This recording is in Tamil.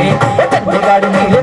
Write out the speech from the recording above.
தன்னை காடு மேலே